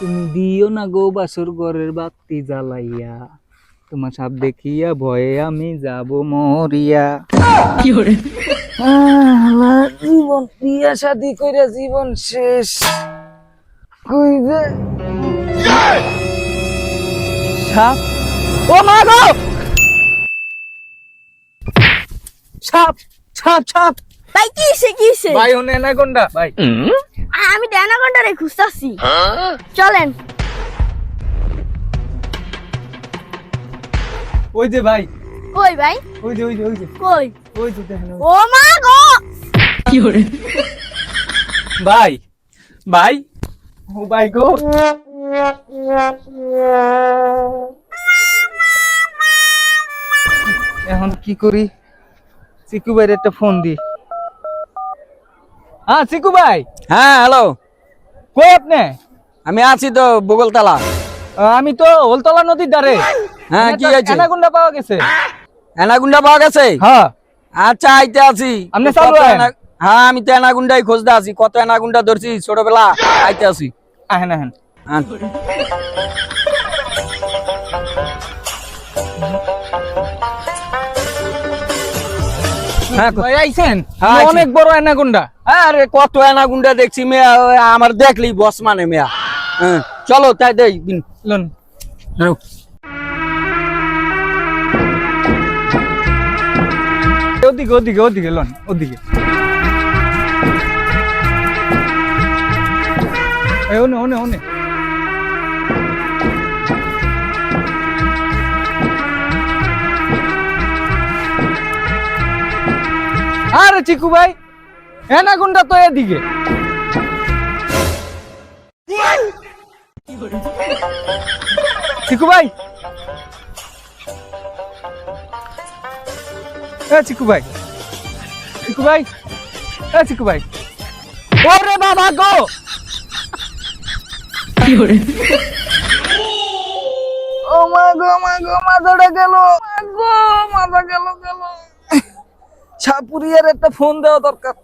তুমি দিও না গো বাসর ঘরের বাতি জ্বালাইয়া। তোমার সাপ দেখিয়া ভয়ে আমি যাব মরিয়া। জীবন বিয়া শাদি কইরা জীবন শেষ। কই যে? সাপ? ও মা গো! সাপ সাপ সাপ! ভাই কিসে কিসে ভাই ওনে না কোনটা? ভাই। আমি ডানা ঘন্টারে খুঁজতাছি। চলেন। ওই যে ভাই। কই ভাই? ওই যে ওই যে ওই যে। কই? ওই যে দেখেন। ও মা গো! ভাই ভাই। ও ভাই গো। এখন কি করি? চিকু ভাইয়ের একটা ফোন দি। হ্যাঁ চিকু ভাই। হ্যাঁ হ্যালো কই আপনি? আমি আছি তো বগলতলা। আমি তো হোলতলা নদীর ধারে। হ্যাঁ কি হয়েছে? এনাগুন্ডা পাওয়া গেছে। এনাগুন্ডা পাওয়া গেছে? হ্যাঁ। আচ্ছা আইতে আছি। আপনি চালু হ্যাঁ আমি তো এনাগুন্ডাই খোঁজতে আছি। কত এনাগুন্ডা ধরছি ছোটবেলা আইতে আছি। আহেন আহেন। আচ্ছা। অনেক বড় আরে কত এনাগুন্ডা দেখছি মেয়া আমার দেখলি বস মানে মেয়া। হ্যাঁ চলো তাই দেই ওদিকে ওদিকে ওদিকে লন ওদিকে। ওনে ওনে। আরে চিকু ভাই। এনাগুন্ডা তো এদিকে। চিকু ভাই। এ চিকু ভাই। চিকু ভাই। এ চিকু ভাই। ওরে বাবা গো! ও মা গো মা গো মাথাটা গেল। মা গো মাথা গেল গেল। ছাপুরিয়ার একটা ফোন দেওয়া দরকার।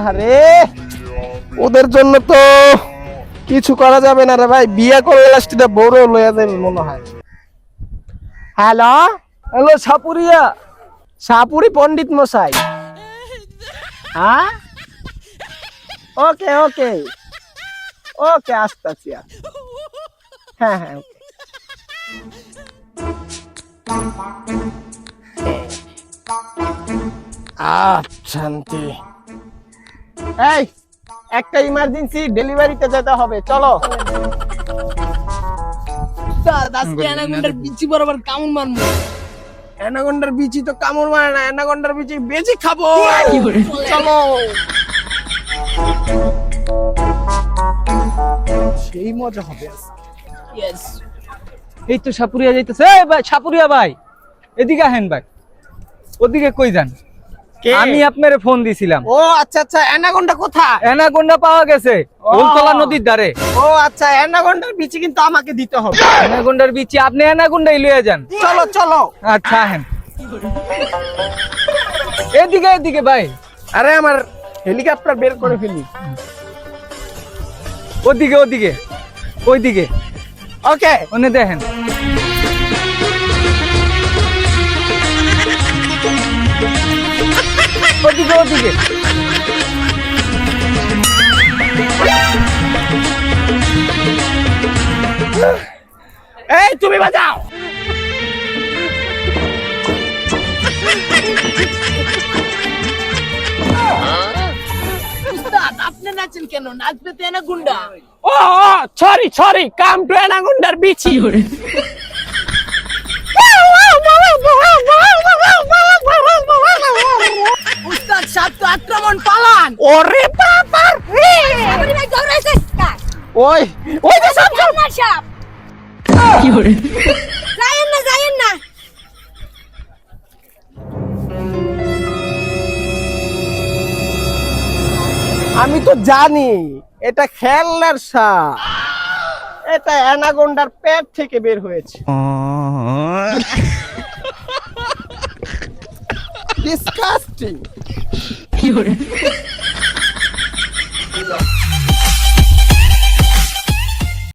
আরে ওদের জন্য তো কিছু করা যাবে না রে ভাই। বিয়ে করে লাস্টিটা বড় লইয়া যাবে মনে হয়। হ্যালো? হ্যালো ছাপুরিয়া সাপুরি পণ্ডিত মশাই। হ্যাঁ? ওকে ওকে। ওকে আসতেছি আর। হ্যাঁ হ্যাঁ। আহ শান্তি। এই একটা ইমার্জেন্সি ডেলিভারিতে যেতে হবে চলো। বিচি বরাবর কামন মারমু অ্যানাগন্ডার বিচি তো কামড় মারে না অ্যানাগন্ডার বিচি বেশি খাব। চলো। সেই মজা হবে আজকে। এই তো সাপুরিয়া যাইতেছে। এই ভাই সাপুরিয়া ভাই এদিকে আহেন ভাই। ওদিকে কই যান? আমি আপনারে ফোন দিছিলাম। ও আচ্ছা আচ্ছা অ্যানাগন্ডা কোথায়? এনাকোন্ডা পাওয়া গেছে। ওলতলা নদীর ধারে। ও আচ্ছা অ্যানাগন্ডার বিচি কিন্তু আমাকে দিতে হবে। এনাকোন্ডার বিচি আপনি এনাকোন্ডাই লইয়া যান। চলো চলো। আচ্ছা আহেন। এদিকে এদিকে ভাই। আরে আমার হেলিকপ্টার বের করে ফেলি। ওদিকে ওদিকে ওইদিকে। ওকে ওনে দেখেন ওদিকে ওদিকে এই তুমি বাজাও নাচেন কেন? নাচবে তো এনা গুন্ডা। ও সরি সরি কাম টু অ্যানাগন্ডার বিচি। উস্তাদ সাপ তো আক্রমণ পালান। ওরে বাবা রে। ওই ওই সাপ সাপ যাইয়েন না আমি তো জানি এটা খেলনার সাপ এটা অ্যানাগন্ডার পেট থেকে বের হয়েছে। ডিসকাস্টিং